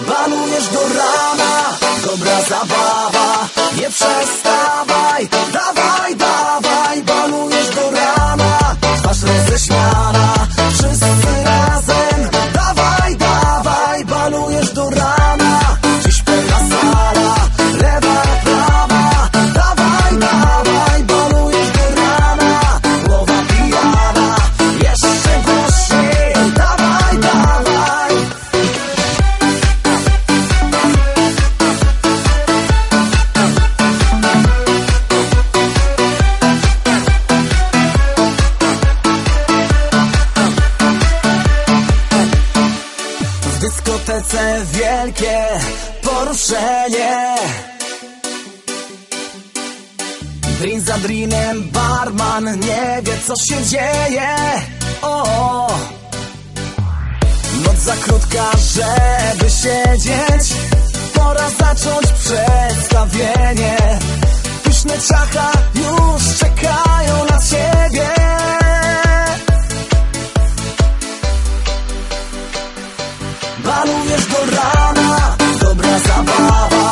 Balujesz do rana, dobra zabawa Nie przestawaj, dyskotece wielkie poruszenie. Drin za drinem barman nie wie co się dzieje. O, Noc za krótka, żeby siedzieć Pora zacząć przedstawienie. Pyszne ciacha Balujesz do rana, dobra zabawa